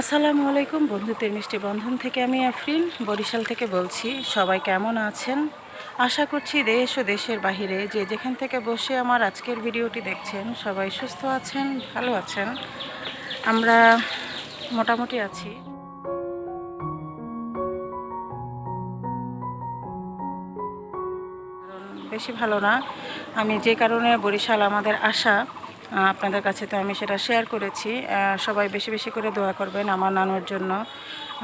আসসালামু আলাইকুম বন্ধুদের মিষ্টি বন্ধন থেকে আমি আফরিন, বরিশাল থেকে বলছি, সবাই কেমন আছেন? আশা করছি দেশ ও দেশের বাহিরে যে যেখান থেকে বসে আমার আজকের ভিডিওটি দেখছেন, সবাই সুস্থ আছেন, ভালো আছেন। আমরা মোটামুটি আছি। বেশি ভালো না। আমি যে কারণে বরিশাল আমাদের আশা আপনাদের কাছে তো আমি সেটা শেয়ার করেছি। সবাই বেশি বেশি করে দোয়া করবেন আমার নানুর জন্য।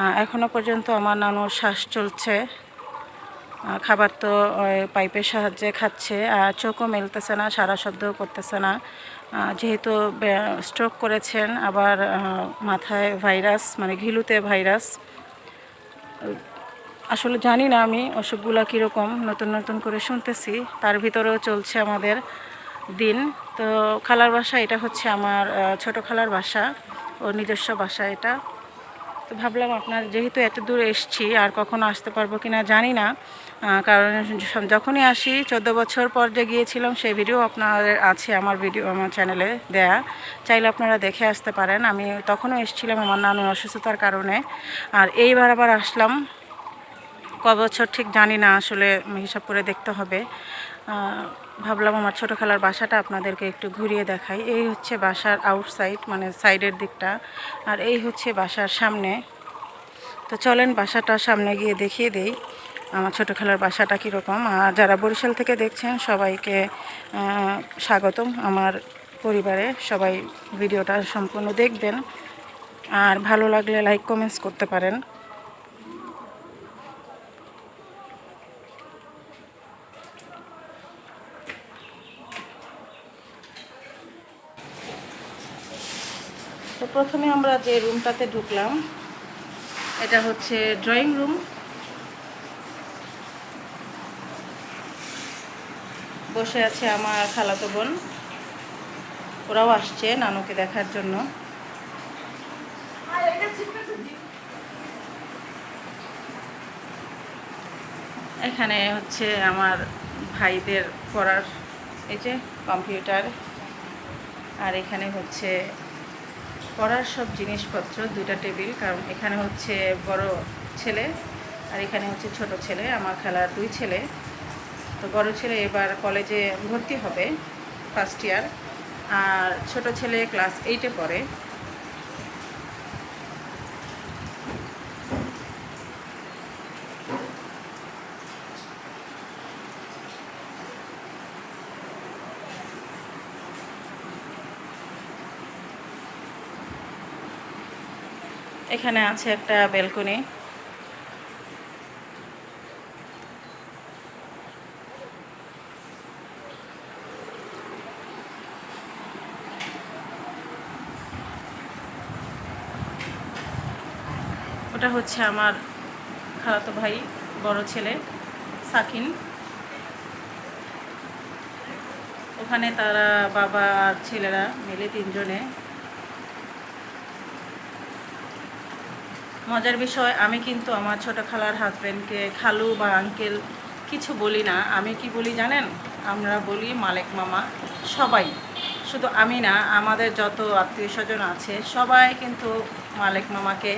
আহ, এখনও পর্যন্ত আমার নানুর শ্বাস চলছে। খাবার তো পাইপের সাহায্যে খাচ্ছে আর চোখও মেলতেছে না সারা শব্দও করতেছে না। যেহেতু স্ট্রোক করেছেন আবার মাথায় ভাইরাস মানে ঘিলুতে ভাইরাস আসলে জানি না আমি অসুখগুলো কীরকম নতুন নতুন করে শুনতেছি তার ভিতরেও চলছে আমাদের দিন। তো খালার বাসা, এটা হচ্ছে আমার ছোট খালার বাসা, ওর নিজস্ব বাসা এটা। তো ভাবলাম আপনার যেহেতু এত দূর এসছি, আর কখনো আসতে পারব কি না জানি না কারণ যখনই আসি, চোদ্দ বছর পর যে গিয়েছিলাম, সেই ভিডিও আপনাদের আছে আমার ভিডিও আমার চ্যানেলে দেয়া। চাইলে আপনারা দেখে আসতে পারেন। আমি তখনও এসেছিলাম আমার নানুর অসুস্থতার কারণে। আর এইবার আবার আসলাম। ক বছর ঠিক জানি না আসলে হিসাব করে দেখতে হবে। ভাবলাম আমার ছোটো খেলার বাসাটা আপনাদেরকে একটু ঘুরিয়ে দেখাই। এই হচ্ছে বাসার আউটসাইড মানে সাইডের দিকটা। আর এই হচ্ছে বাসার সামনে। তো চলেন বাসাটা সামনে গিয়ে দেখিয়ে দেই, আমার ছোটো খেলার বাসাটা কীরকম। আর যারা বরিশাল থেকে দেখছেন, সবাইকে স্বাগতম। আমার পরিবারে সবাই ভিডিওটা সম্পূর্ণ দেখবেন। আর ভালো লাগলে লাইক কমেন্টস করতে পারেন। প্রথমে আমরা যে রুমটাতে ঢুকলাম, এটা হচ্ছে ড্রয়িং রুম। বসে আছে আমার খালাতো বোন। ওরাও আসছে নানুকে দেখার জন্য। এখানে হচ্ছে আমার ভাইদের পড়ার, এই যে কম্পিউটার। আর এখানে হচ্ছে পড়ার সব জিনিসপত্র দুইটা টেবিল, কারণ এখানে হচ্ছে বড় ছেলে আর এখানে হচ্ছে ছোট ছেলে, আমার খেলার দুই ছেলে। তো বড় ছেলে এবার কলেজে ভর্তি হবে ফার্স্ট ইয়ার আর ছোট ছেলে ক্লাস এইটে পড়ে। এখানে আছে একটা বেলকনি। ওটা হচ্ছে আমার খালাতো ভাই, বড় ছেলে, সাকিন। ওখানে তারা বাবা আর ছেলেরা মিলে তিনজনে মজার বিষয়, আমি কিন্তু আমার ছোট খালার হাজব্যান্ডকে খালু বা আঙ্কেল কিছু বলি না। আমি কি বলি জানেন? আমরা বলি মালেক মামা, সবাই। শুধু আমি না, আমাদের যত আত্মীয় স্বজন আছে, সবাই কিন্তু মালেক মামাকে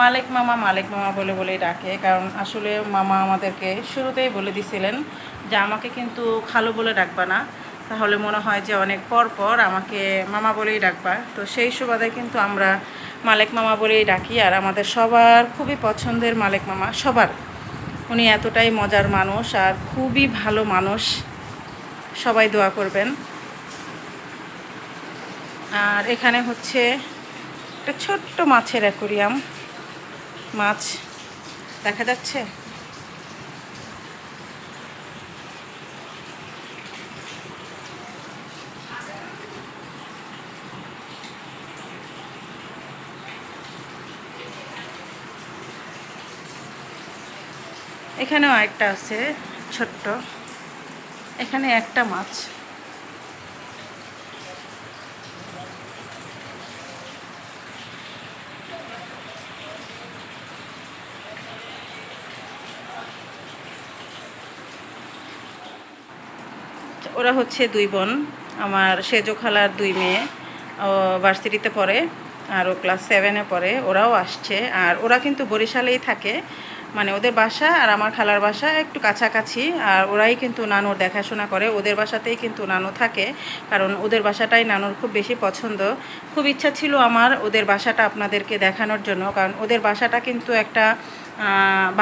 মালেক মামা মালেক মামা বলে, বলেই ডাকে। কারণ আসলে মামা আমাদেরকে শুরুতেই বলে দিছিলেন যে, আমাকে কিন্তু খালু বলে ডাকবা না। তাহলে মনে হয় যে, অনেক পর পর আমাকে মামা বলেই ডাকবা। তো সেই সুবাদে কিন্তু আমরা মালেক মামা বলেই ডাকি, আর আমাদের সবার খুবই পছন্দের মালেক মামা, সবার। উনি এতটাই মজার মানুষ আর খুবই ভালো মানুষ। সবাই দোয়া করবেন। আর এখানে হচ্ছে একটা ছোট্ট মাছের অ্যাকোরিয়াম। মাছ দেখা যাচ্ছে? এখানেও একটা আছে, ছোট্ট। এখানে একটা মাছ। ওরা হচ্ছে দুই বোন। আমার সেজো খালার দুই মেয়ে। ভার্সিটিতে পড়ে আর ও ক্লাস সেভেনে পড়ে। ওরাও আসছে। আর ওরা কিন্তু বরিশালেই থাকে। মানে ওদের বাসা আর আমার খালার বাসা একটু কাছাকাছি। আর ওরাই কিন্তু নানুর দেখাশোনা করে। ওদের বাসাতেই কিন্তু নানু থাকে। কারণ ওদের বাসাটাই নানুর খুব বেশি পছন্দ। খুব ইচ্ছা ছিল আমার ওদের বাসাটা আপনাদেরকে দেখানোর জন্য। কারণ ওদের বাসাটা কিন্তু একটা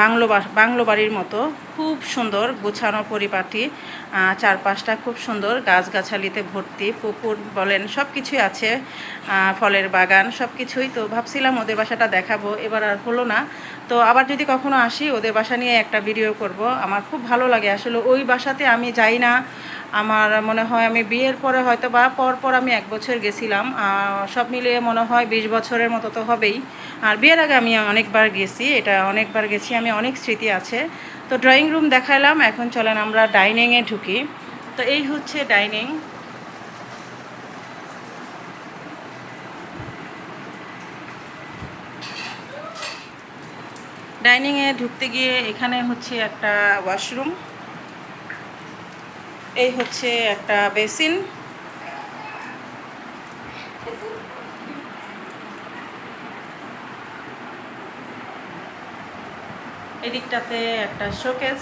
বাংলো বাংলো বাড়ির মতো। খুব সুন্দর গোছানো পরিপাটি। চারপাশটা খুব সুন্দর, গাছগাছালিতে ভর্তি, পুকুর বলেন সব কিছুই আছে ফলের বাগান সব কিছুই তো ভাবছিলাম ওদের বাসাটা দেখাবো, এবার আর হলো না। তো আবার যদি কখনো আসি, ওদের বাসা নিয়ে একটা ভিডিও করব। আমার খুব ভালো লাগে। আসলে ওই বাসাতে আমি যাই না। আমার মনে হয় আমি বিয়ের পরে হয়তো বা পর পর আমি এক বছর গেছিলাম। সব মিলিয়ে মনে হয় বিশ বছরের মতো তো হবেই। আর বিয়ের আগে আমি অনেকবার গেছি। এটা অনেকবার গেছি। আমি অনেক স্মৃতি আছে। তো ড্রয়িং রুম দেখাইলাম, এখন চলেন আমরা ডাইনিংয়ে ঢুকি। তো এই হচ্ছে ডাইনিং ডাইনিংয়ে ঢুকতে গিয়ে এখানে হচ্ছে একটা ওয়াশরুম এই হচ্ছে একটা বেসিন এদিকটাতে একটা শোকেস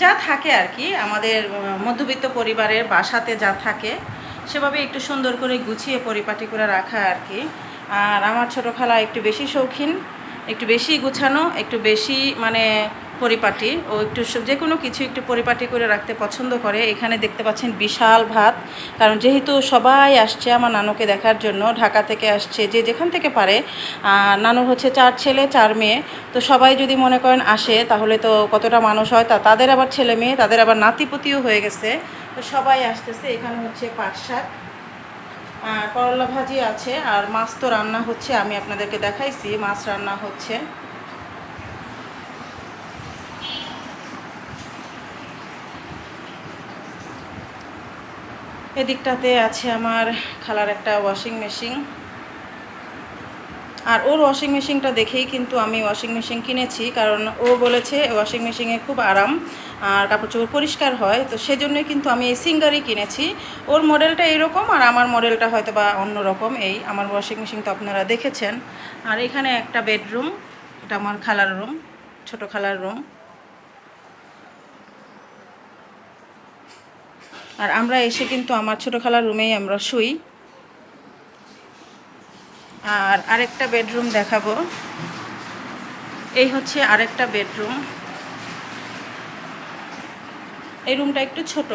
যা থাকে আর কি, আমাদের মধ্যবিত্ত পরিবারের বাসাতে যা থাকে, সেভাবে একটু সুন্দর করে গুছিয়ে পরিপাটি করে রাখা আর কি। আর আমার ছোটো খালা একটু বেশি শৌখিন, একটু বেশি গুছানো, একটু বেশি মানে পরিপাটি ও একটু যে কোনো কিছু একটু পরিপাটি করে রাখতে পছন্দ করে। এখানে দেখতে পাচ্ছেন বিশাল ভাত। কারণ যেহেতু সবাই আসছে আমার নানুকে দেখার জন্য, ঢাকা থেকে আসছে, যে যেখান থেকে পারে। নানুর হচ্ছে চার ছেলে, চার মেয়ে। তো সবাই যদি মনে করেন আসে, তাহলে তো কতটা মানুষ হয় তা তাদের আবার ছেলে মেয়ে, তাদের আবার নাতিপুতিও হয়ে গেছে। তো সবাই আসতেছে। এখানে হচ্ছে পাট শাক। করলা ভাজি আছে। আর মাছ তো রান্না হচ্ছে, আমি আপনাদেরকে দেখাইছি। মাছ রান্না হচ্ছে। এদিকটাতে আছে আমার খালার একটা ওয়াশিং মেশিন আর ওর ওয়াশিং মেশিনটা দেখেই কিন্তু আমি ওয়াশিং মেশিন কিনেছি, কারণ ও বলেছে ওয়াশিং মেশিনে খুব আরাম আর কাপড় চোপড় পরিষ্কার হয়। তো সেজন্যই কিন্তু আমি এই সিঙ্গারই কিনেছি। ওর মডেলটা এরকম আর আমার মডেলটা হয়তো বা অন্যরকম এই আমার ওয়াশিং মেশিন তো আপনারা দেখেছেন। আর এখানে একটা বেডরুম এটা আমার খালার রুম ছোট খালার রুম আর আমরা এসে কিন্তু আমার ছোটো খালার রুমেই আমরা শুই। আর আরেকটা বেডরুম দেখাবো। এই হচ্ছে আরেকটা বেডরুম। এই রুমটা একটু ছোট।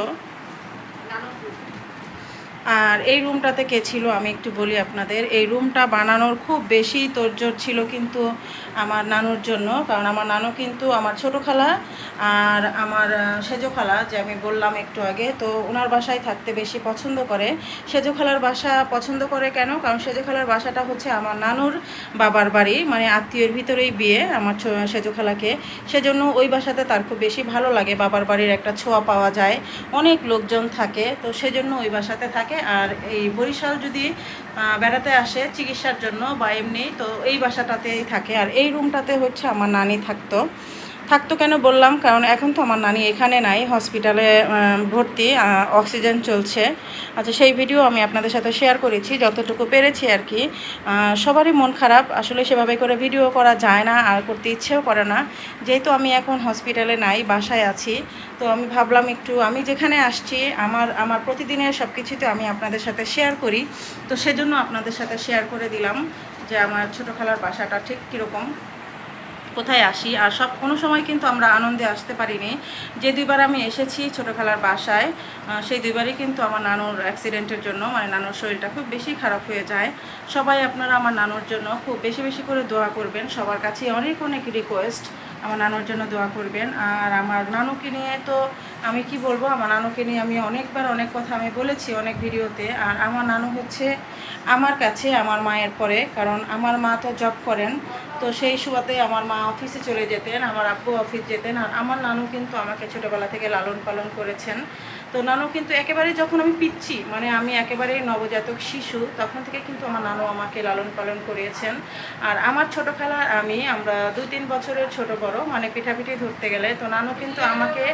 আর এই রুমটাতে কে ছিল আমি একটু বলি আপনাদের। এই রুমটা বানানোর খুব বেশি তোড়জোড় ছিল কিন্তু আমার নানুর জন্য, কারণ আমার নানু কিন্তু আমার ছোট খালা আর আমার সেজো খালা যে আমি বললাম একটু আগে, তো ওনার বাসায় থাকতে বেশি পছন্দ করে। সেজো খালার বাসা পছন্দ করে কেন? কারণ সেজো খালার বাসাটা হচ্ছে আমার নানুর বাবার বাড়ি মানে আত্মীয়ের ভিতরেই বিয়ে আমার সেজো খালাকে সেজন্য ওই বাসাতে তার খুব বেশি ভালো লাগে। বাবার বাড়ির একটা ছোঁয়া পাওয়া যায়। অনেক লোকজন থাকে, তো সেজন্য ওই বাসাতে থাকে। আর এই বরিশাল যদি বেড়াতে আসে চিকিৎসার জন্য বা এমনি, তো এই বাসাটাতেই থাকে। আর এই রুমটাতে হচ্ছে আমার নানি থাকতো। থাকতো কেন বললাম? কারণ এখন তো আমার নানি এখানে নাই হসপিটালে ভর্তি অক্সিজেন চলছে। আচ্ছা সেই ভিডিও আমি আপনাদের সাথে শেয়ার করেছি, যতটুকু পেরেছি আর কি সবারই মন খারাপ, আসলে সেভাবে করে ভিডিও করা যায় না, আর করতে ইচ্ছেও করে না। যেহেতু আমি এখন হসপিটালে নাই, বাসায় আছি, তো আমি ভাবলাম একটু, আমি যেখানে আসছি, আমার আমার প্রতিদিনের সব কিছুতে আমি আপনাদের সাথে শেয়ার করি। তো সেজন্য আপনাদের সাথে শেয়ার করে দিলাম যে আমার ছোটো খালার বাসাটা ঠিক কীরকম। কোথায় আসি, আর সব, কোনো সময় কিন্তু আমরা আনন্দে আসতে পারিনি। যে দুইবার আমি এসেছি ছোটো খেলার বাসায় সেই দুইবারই কিন্তু আমার নানুর অ্যাক্সিডেন্টের জন্য মানে নানুর শরীরটা খুব বেশি খারাপ হয়ে যায়। সবাই আপনারা আমার নানুর জন্য খুব বেশি বেশি করে দোয়া করবেন। সবার কাছে অনেক অনেক রিকোয়েস্ট আমার নানুর জন্য দোয়া করবেন। আর আমার নানুকে নিয়ে তো আমি কি বলব, আমার নানুকে নিয়ে আমি অনেকবার অনেক কথা আমি বলেছি অনেক ভিডিওতে। আর আমার নানু হচ্ছে আমার কাছে, আমার মায়ের পরে, কারণ আমার মা তো জব করেন। তো সেই সুবাদে আমার মা অফিসে চলে যেতেন, আমার আব্বু অফিস যেতেন। আর আমার নানু কিন্তু আমাকে ছোটোবেলা থেকে লালন পালন করেছেন। তো নানু কিন্তু একেবারে যখন আমি পিচ্ছি মানে আমি একেবারে নবজাতক শিশু, তখন থেকে কিন্তু আমার নানু আমাকে লালন পালন করিয়েছেন। আর আমার ছোটো খালা, আমি, আমরা দুই তিন বছরের ছোট বড় মানে পিঠাপিঠি ধরতে গেলে, তো নানু কিন্তু আমাকে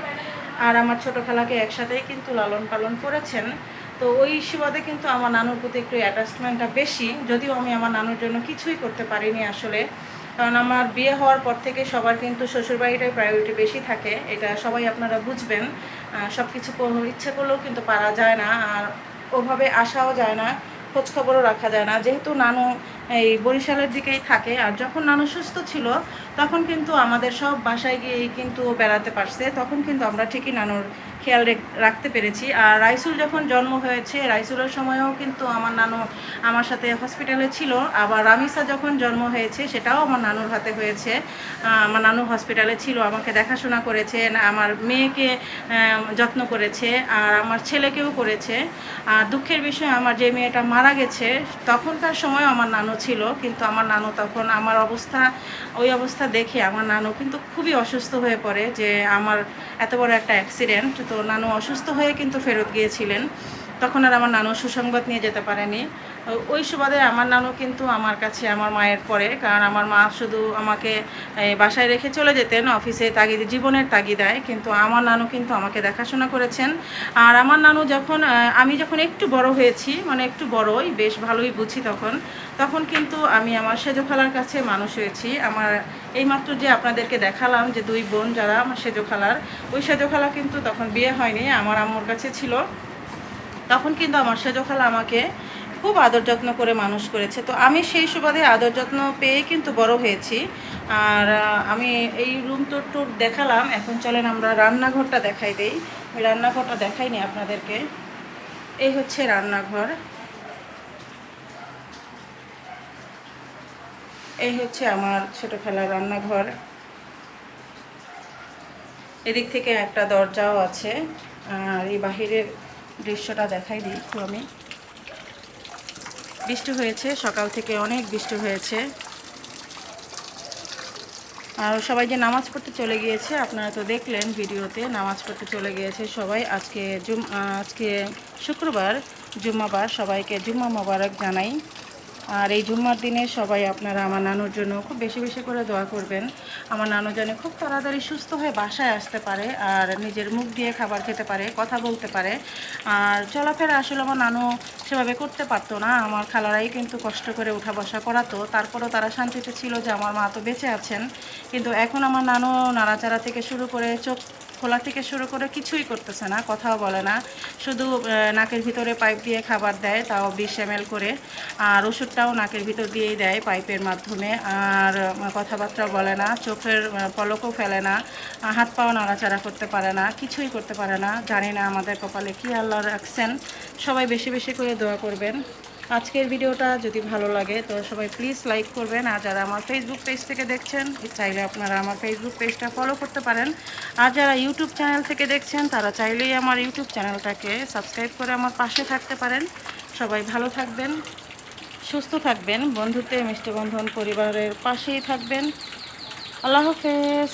আর আমার ছোটো খালাকে একসাথেই কিন্তু লালন পালন করেছেন। তো ওই সুবাদে কিন্তু আমার নানুর প্রতি একটু অ্যাটাচমেন্টটা বেশি, যদিও আমি আমার নানুর জন্য কিছুই করতে পারিনি আসলে। কারণ আমার বিয়ে হওয়ার পর থেকে সবার কিন্তু শ্বশুরবাড়িটাই প্রায়োরিটি বেশি থাকে। এটা সবাই আপনারা বুঝবেন। সব কিছু ইচ্ছে করলেও কিন্তু পারা যায় না। আর ওভাবে আসাও যায় না, খোঁজখবরও রাখা যায় না। যেহেতু নানু এই বরিশালের দিকেই থাকে। আর যখন নানু সুস্থ ছিল তখন কিন্তু আমাদের সব বাসায় গিয়েই কিন্তু বেড়াতে পারছে। তখন কিন্তু আমরা ঠিকই নানুর খেয়াল রেখ- রাখতে পেরেছি। আর রাইসুল যখন জন্ম হয়েছে, রাইসুলের সময়ও কিন্তু আমার নানু আমার সাথে হসপিটালে ছিল। আবার রামিসা যখন জন্ম হয়েছে, সেটাও আমার নানুর হাতে হয়েছে। আমার নানু হসপিটালে ছিল, আমাকে দেখাশোনা করেছে, আমার মেয়েকে যত্ন করেছে, আর আমার ছেলেকেও করেছে। আর দুঃখের বিষয়, আমার যে মেয়েটা মারা গেছে, তখনকার সময় আমার নানু ছিল। কিন্তু আমার নানু তখন আমার অবস্থা, ওই অবস্থা দেখে আমার নানু কিন্তু খুবই অসুস্থ হয়ে পড়ে যে আমার এত বড় একটা অ্যাক্সিডেন্ট তো নানু অসুস্থ হয়ে কিন্তু ফেরত গিয়েছিলেন। তখন আর আমার নানু সুসংবাদ নিয়ে যেতে পারেনি। ওই সুবাদে আমার নানু কিন্তু আমার কাছে আমার মায়ের পরে, কারণ আমার মা শুধু আমাকে বাসায় রেখে চলে যেতেন, অফিসে তাগিদ, জীবনের তাগিদায় কিন্তু আমার নানু কিন্তু আমাকে দেখাশোনা করেছেন। আর আমার নানু যখন আমি যখন একটু বড় হয়েছি মানে একটু বড়ই, বেশ ভালোই বুঝি তখন তখন কিন্তু আমি আমার সেজো খালার কাছে মানুষ হয়েছি। আমার এইমাত্র যে আপনাদেরকে দেখালাম যে দুই বোন যারা আমার সেজো খালার ওই সেজো খালা কিন্তু তখন বিয়ে হয়নি, আমার আম্মুর কাছে ছিল। তখন কিন্তু আমার সেজো খালা আমাকে খুব আদর যত্ন করে মানুষ করেছে। তো আমি সেই সুবাদে আদর যত্ন পেয়ে কিন্তু বড় হয়েছি। আর আমি এই রুম টুর টুর দেখালাম। এখন চলেন আমরা রান্নাঘরটা দেখাই দেই। রান্নাঘরটা দেখাইনি আপনাদেরকে। এই হচ্ছে রান্নাঘর। এই হচ্ছে আমার ছোটো খেলার রান্নাঘর। এদিক থেকে একটা দরজাও আছে। আর এই বাহিরের দৃশ্যটা দেখাই দিই একটু আমি। বৃষ্টি হয়েছে, সকাল থেকে অনেক বৃষ্টি হয়েছে। আর সবাই যে নামাজ পড়তে চলে গিয়েছে, আপনারা তো দেখলেন ভিডিওতে, নামাজ পড়তে চলে গিয়েছে সবাই। আজকে জুম আজকে শুক্রবার, জুম্মাবার, সবাইকে জুম্মা মোবারক জানাই। আর এই জুম্মার দিনে সবাই আপনারা আমার নানুর জন্য খুব বেশি বেশি করে দোয়া করবেন। আমার নানু যেন খুব তাড়াতাড়ি সুস্থ হয়ে বাসায় আসতে পারে আর নিজের মুখ দিয়ে খাবার খেতে পারে, কথা বলতে পারে। আর চলাফেরা আসলে আমার নানু সেভাবে করতে পারতো না। আমার খালারাই কিন্তু কষ্ট করে উঠা বসা করাতো। তারপরও তারা শান্তিতে ছিল যে আমার মা তো বেঁচে আছেন। কিন্তু এখন আমার নানু নাড়াচাড়া থেকে শুরু করে চোখ খোলা থেকে শুরু করে কিছুই করতেছে না, কথাও বলে না। শুধু নাকের ভিতরে পাইপ দিয়ে খাবার দেয়, তাও বিশ এম করে। আর ওষুধটাও নাকের ভিতর দিয়েই দেয় পাইপের মাধ্যমে। আর কথাবার্তা বলে না, চোখের পলকও ফেলে না হাত পাও নাড়াচাড়া করতে পারে না, কিছুই করতে পারে না। জানি না আমাদের কপালে কি আল্লাহ রাখছেন সবাই বেশি বেশি করে দোয়া করবেন। আজকের ভিডিওটা যদি ভালো লাগে, তো সবাই প্লিজ লাইক করবেন। আর যারা আমার ফেসবুক পেজ থেকে দেখছেন, চাইলে আপনারা আমার ফেসবুক পেজটা ফলো করতে পারেন। আর যারা ইউটিউব চ্যানেল থেকে দেখছেন, তারা চাইলেই আমার ইউটিউব চ্যানেলটাকে সাবস্ক্রাইব করে আমার পাশে থাকতে পারেন। সবাই ভালো থাকবেন, সুস্থ থাকবেন বন্ধুত্বে মিষ্টি বন্ধন পরিবারের পাশেই থাকবেন। আল্লাহ হাফেজ।